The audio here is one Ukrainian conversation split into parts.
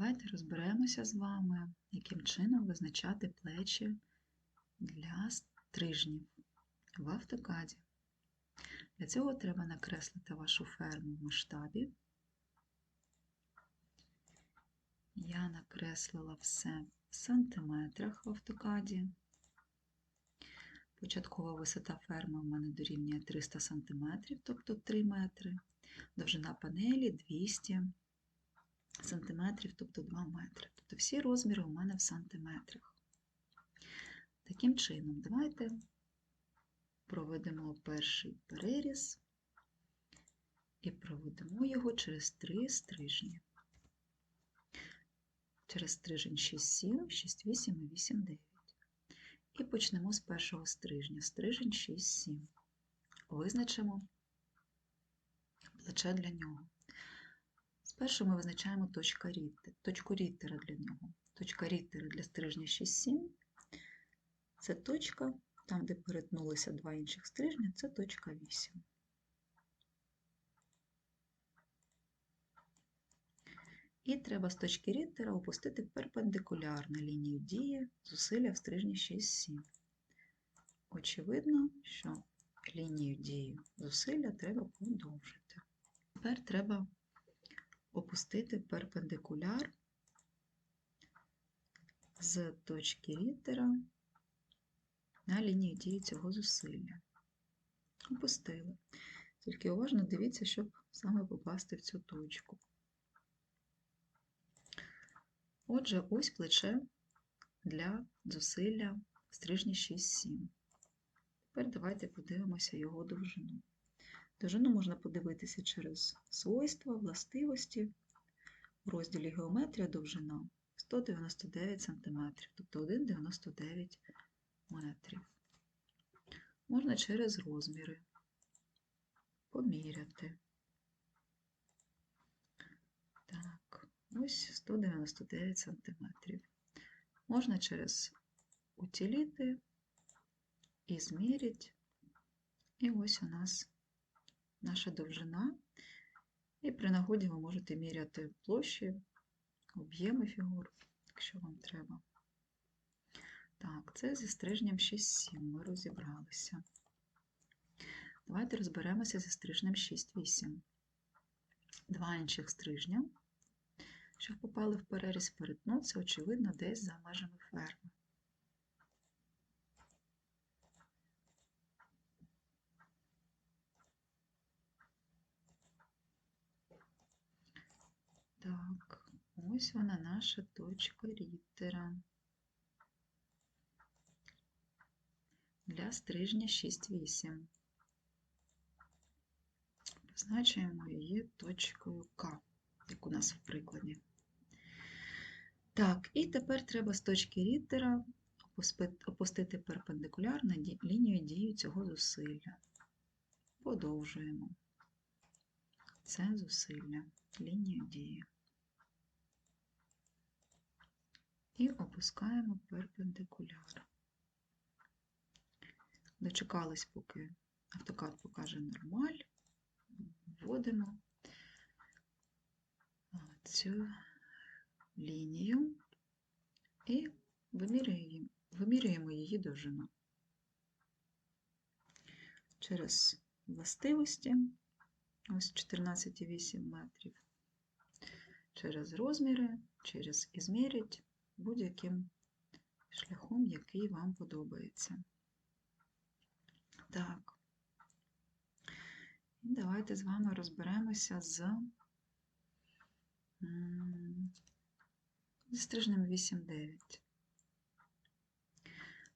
Давайте розберемося з вами, яким чином визначати плечі для стрижнів в автокаді. Для цього треба накреслити вашу ферму в масштабі. Я накреслила все в сантиметрах в автокаді. Початкова висота ферми в мене дорівнює 300 см, тобто 3 метри. Довжина панелі 200 см, тобто 2 метри. Тобто всі розміри у мене в сантиметрах. Таким чином, давайте проведемо перший переріз і проведемо його через три стрижні. Через стрижень 6-7, 6-8 і 8-9. І почнемо з першого стрижня. Стрижень 6-7. Визначимо плече для нього. Спершу ми визначаємо точка ріттера, точку ріттера для нього. Точка ріттера для стрижня 6-7 це точка, там, де перетнулися два інших стрижня, це точка 8. І треба з точки ріттера опустити перпендикулярно лінію дії зусилля в стрижні 6-7. Очевидно, що лінію дії зусилля треба подовжити. Тепер треба опустити перпендикуляр з точки ріттера на лінію дії цього зусилля. Опустили. Тільки уважно дивіться, щоб саме попасти в цю точку. Отже, ось плече для зусилля стрижні 6-7. Тепер давайте подивимося його довжину. Довжину можна подивитися через свойства, властивості. У розділі Геометрія довжина 199 см, тобто 1,99 метрів. Можна через розміри поміряти. Так, ось 199 см. Можна через утиліти і змірять. І ось у нас наша довжина. І при нагоді ви можете міряти площі, об'єми фігур, якщо вам треба. Так, це зі стрижнем 6-7 ми розібралися. Давайте розберемося зі стрижнем 6-8. Два інших стрижня, що попали в переріз, перетнуться, очевидно, десь за межами ферми. Так, ось вона наша точка ріттера. Для стрижня 6-8. Позначуємо її точкою К, як у нас в прикладі. Так, і тепер треба з точки ріттера опустити перпендикулярно лінію дії цього зусилля. Подовжуємо це зусилля, лінію дії. І опускаємо перпендикуляр. Дочекались, поки автокад покаже нормаль, вводимо цю лінію і вимірюємо, вимірюємо її довжину. Через властивості, ось 14,8 метрів, через розміри, через ізмірять будь-яким шляхом, який вам подобається. Так. І давайте з вами розберемося з зі стрижнем 8-9.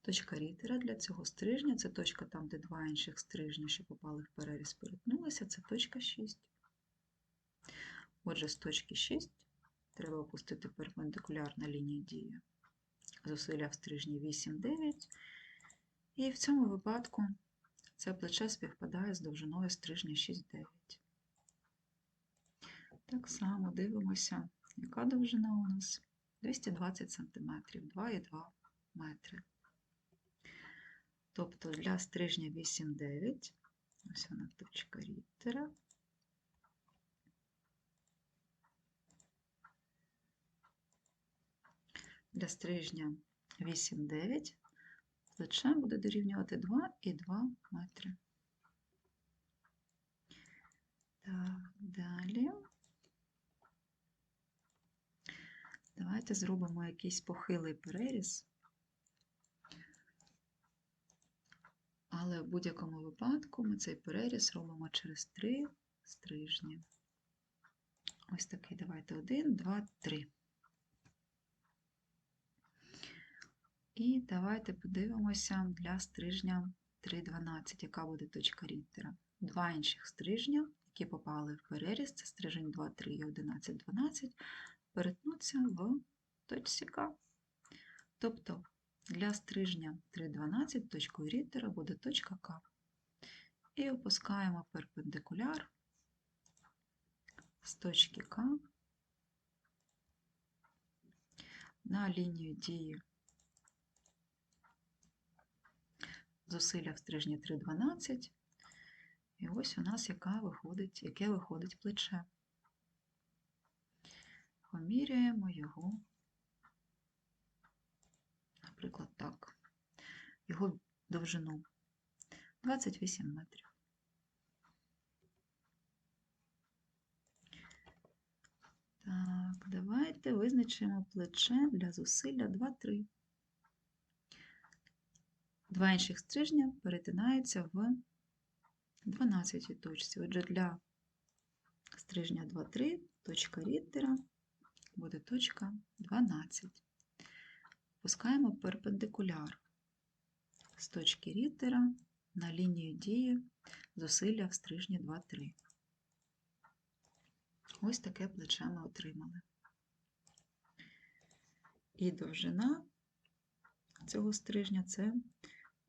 Точка рітера для цього стрижня це точка там, де два інших стрижня, що попали в переріз, перетнулися, це точка 6. Отже, з точки 6 треба опустити перпендикулярна лінія дії. Зусилля в стрижні 8-9. І в цьому випадку це плече співпадає з довжиною стрижня 6-9. Так само дивимося, яка довжина у нас 220 см, 2,2 метри. Тобто для стрижня 8-9, ось вона точка ріттера. Для стрижня 8-9 плече буде дорівнювати 2 і 2 метри. Так, далі. Давайте зробимо якийсь похилий переріз. Але в будь-якому випадку ми цей переріз робимо через 3 стрижні. Ось такий давайте 1, 2, 3. І давайте подивимося для стрижня 3,12, яка буде точка ріттера. Два інших стрижня, які попали в переріз, це стрижень 2, 3 і 11, 12, перетнуться в точці К. Тобто для стрижня 3,12 точкою ріттера буде точка К. І опускаємо перпендикуляр з точки К на лінію дії зусилля в стрижні 3,12. І ось у нас яка виходить, яке виходить плече. Поміряємо його, наприклад, так, його довжину 28 метрів. Так, давайте визначимо плече для зусилля 2-3. Два інших стрижня перетинаються в 12 точці. Отже, для стрижня 2-3 точка ріттера буде точка 12. Пускаємо перпендикуляр з точки ріттера на лінію дії зусилля в стрижні 2-3. Ось таке плече ми отримали. І довжина цього стрижня це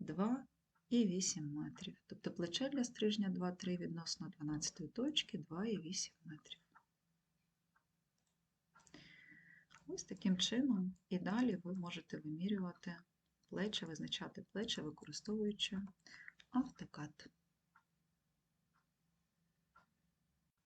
2,8 метрів. Тобто плече для стрижня 2,3 відносно 12 точки 2,8 метрів. Ось таким чином і далі ви можете вимірювати плечі, визначати плечі, використовуючи автокад.